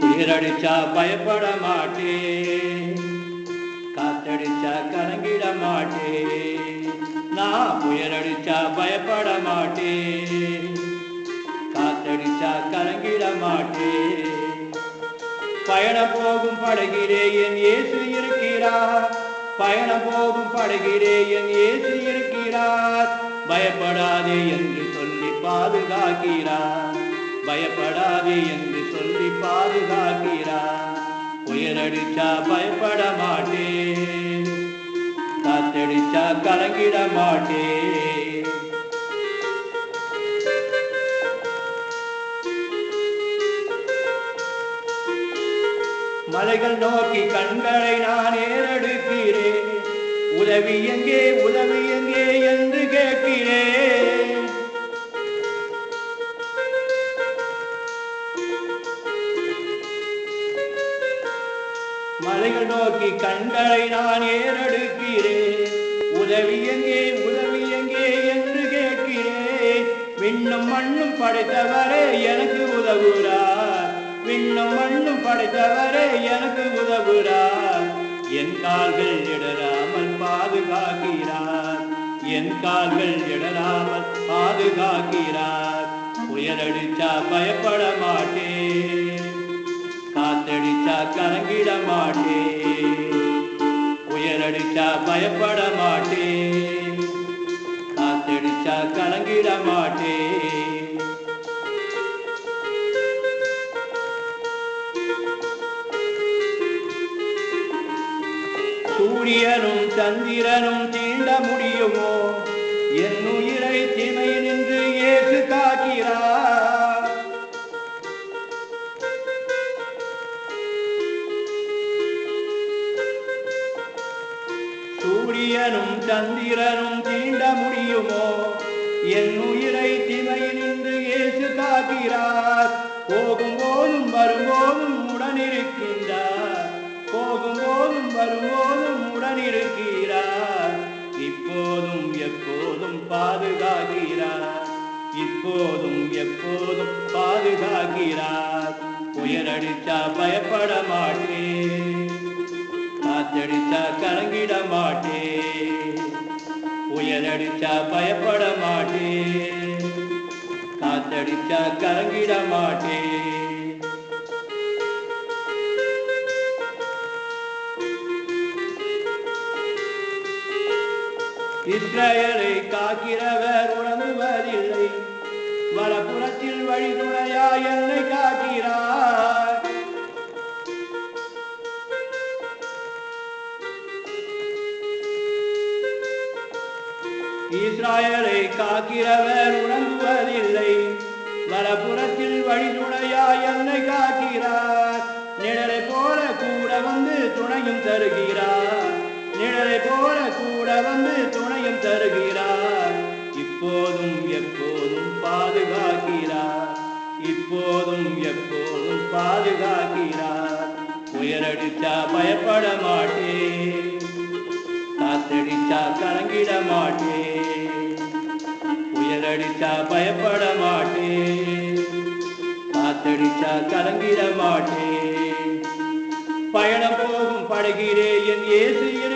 புயலடிச்சா பயப்பட மாட்டே காத்தடிச்சா கலங்கிட மாட்டே. நான் புயலடிச்சா பயப்பட மாட்டே காத்தடிச்சா கலங்கிட மாட்டே. பயணம் போகும் படகிலே என் இயேசு இருக்கிறார். பயணம் போதும் படுகிறே என் ஏசி இருக்கிறார். பயப்படாதே என்று சொல்லி பாதுகாக்கிறார். பயப்படாதே என்று சொல்லி பாதுகாக்கிறார். புயலடிச்சா பயப்பட மாட்டேன். காத்தடிச்சா கலங்கிட மாட்டேன். மலைகள் நோக்கி கண்களை நான் ஏறெடுக்கிறேன். உதவி எங்கே உதவி எங்கே என்று கேட்கிறேன். மலைகள் நோக்கி கண்களை நான் ஏறெடுக்கிறேன். உதவி எங்கே உதவி எங்கே என்று கேட்கிறேன். விண்ணும் மண்ணும் படைத்தவரே எனக்கு உதவுகிறார். விண்ணும் மண்ணும் படைத்தவரே எனக்கு உதவுகிறார் என் கால்கள் இடராமல் பாதுகாக்கிறார். என் கால்கள் இடராமல் பாதுகாக்கிறார். புயலடிச்சா பயப்பட மாட்டேன் காத்தடிச்சா கலங்கிட மாட்டேன் புயலடிச்சா பயப்பட மாட்டேன் காத்தடிச்சா கலங்கிட மாட்டேன் சூரியனும் சந்திரனும் தீண்ட முடியுமோ? என் உயிரை திமை நின்று ஏற்று காக்கிறார். சூரியனும் சந்திரனும் தீண்ட முடியுமோ? என் உயிரை திமை நின்று ஏற்று காக்கிறார். போகும் போதும் வரும்போதும் உடனிருக்கின்றார் போதும் உடன் இருக்கிறார் இப்போதும் எப்போதும் பாதுகாக்கிறார். இப்போதும் எப்போதும் பாதுகாக்கிறார். புயலடிச்சா பயப்பட மாட்டே. காத்தடிச்சா கலங்கிட மாட்டே. புயலடிச்சா பயப்பட மாட்டே. காத்தடிச்சா கலங்கிட மாட்டே. இஸ்ரேலை காக்கிறவர் உணர்ந்துவதில்லை வலப்புறத்தில் வழிதுணையா என்னை காக்கிறார். இஸ்ராயலை காக்கிறவர் உணர்ந்துவதில்லை வலப்புறத்தில் வழிதுணையா என்னை காக்கிறார். நிழலை போல கூட வந்து துணையும் தருகிறார். நிழலை போல கூட வந்து துணையும் தருகிறார். இப்போதும் எப்போதும் பாதுகாக்கிறார். இப்போதும் எப்போதும் பாதுகாக்கிறார். புயலடிச்சா பயப்பட மாட்டேன். காத்தடிச்சா கலங்கிட மாட்டேன். புயலடிச்சா பயப்பட மாட்டேன். காத்தடிச்சா கலங்கிட மாட்டேன். பயணம் போகும் படகிலே என் இயேசு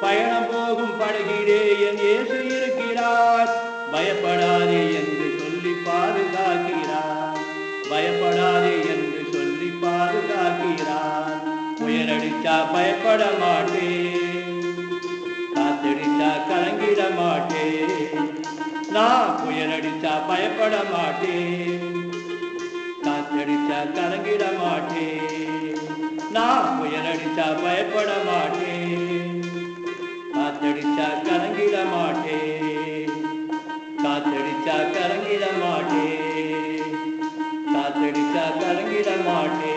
பயணம் போகும் படகிலே என் இயேசு இருக்கிறார். பயப்படாதே என்று சொல்லி பாதுகாக்கிறார். பயப்படாதே என்று சொல்லி பாதுகாக்கிறார். புயலடிச்சா பயப்பட மாட்டேன். காத்தடிச்சா கலங்கிட மாட்டேன். நான் புயலடிச்சா பயப்பட மாட்டேன். காத்தடிச்சா கலங்கிட மாட்டேன். நான் புயலடிச்சா பயப்பட மாட்டேன். காத்தடிச்சா கலங்கிட மாட்டே. காத்தடிச்சா கலங்கிட மாட்டே. காத்தடிச்சா கலங்கிட மாட்டே.